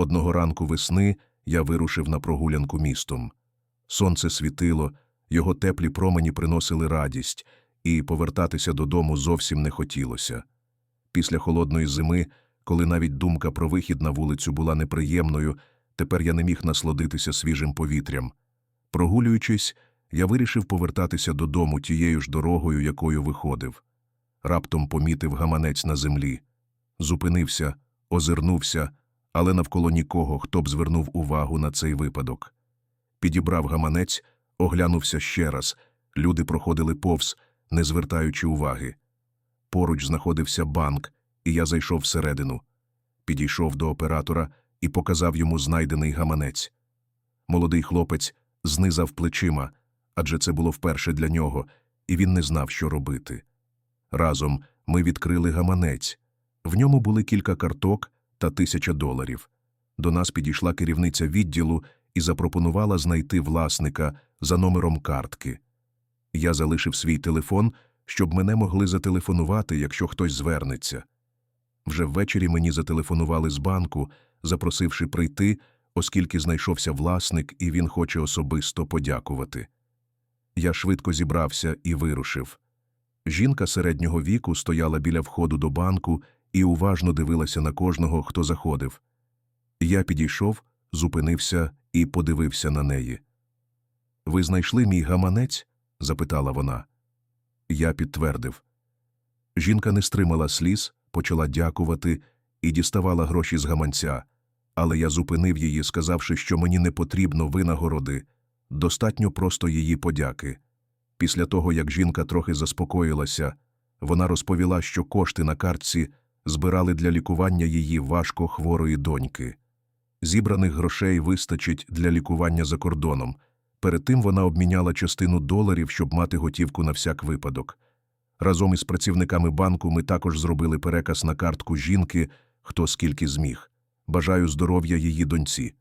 Одного ранку весни я вирушив на прогулянку містом. Сонце світило, його теплі промені приносили радість, і повертатися додому зовсім не хотілося. Після холодної зими, коли навіть думка про вихід на вулицю була неприємною, тепер я не міг насолодитися свіжим повітрям. Прогулюючись, я вирішив повертатися додому тією ж дорогою, якою виходив. Раптом помітив гаманець на землі. Зупинився, озирнувся, але навколо нікого, хто б звернув увагу на цей випадок. Підібрав гаманець, оглянувся ще раз. Люди проходили повз, не звертаючи уваги. Поруч знаходився банк, і я зайшов всередину. Підійшов до оператора і показав йому знайдений гаманець. Молодий хлопець знизав плечима, адже це було вперше для нього, і він не знав, що робити. Разом ми відкрили гаманець. В ньому були кілька карток та тисяча доларів. До нас підійшла керівниця відділу і запропонувала знайти власника за номером картки. Я залишив свій телефон, щоб мене могли зателефонувати, якщо хтось звернеться. Вже ввечері мені зателефонували з банку, запросивши прийти, оскільки знайшовся власник, і він хоче особисто подякувати. Я швидко зібрався і вирушив. Жінка середнього віку стояла біля входу до банку і уважно дивилася на кожного, хто заходив. Я підійшов, зупинився і подивився на неї. Ви знайшли мій гаманець? запитала вона. Я підтвердив. Жінка не стримала сліз, почала дякувати і діставала гроші з гаманця, але я зупинив її, сказавши, що мені не потрібно винагороди, достатньо просто її подяки. Після того, як жінка трохи заспокоїлася, вона розповіла, що кошти на картці збирали для лікування її важко хворої доньки. Зібраних грошей вистачить для лікування за кордоном. Перед тим вона обміняла частину доларів, щоб мати готівку на всяк випадок. Разом із працівниками банку ми також зробили переказ на картку жінки, хто скільки зміг. Бажаю здоров'я її доньці.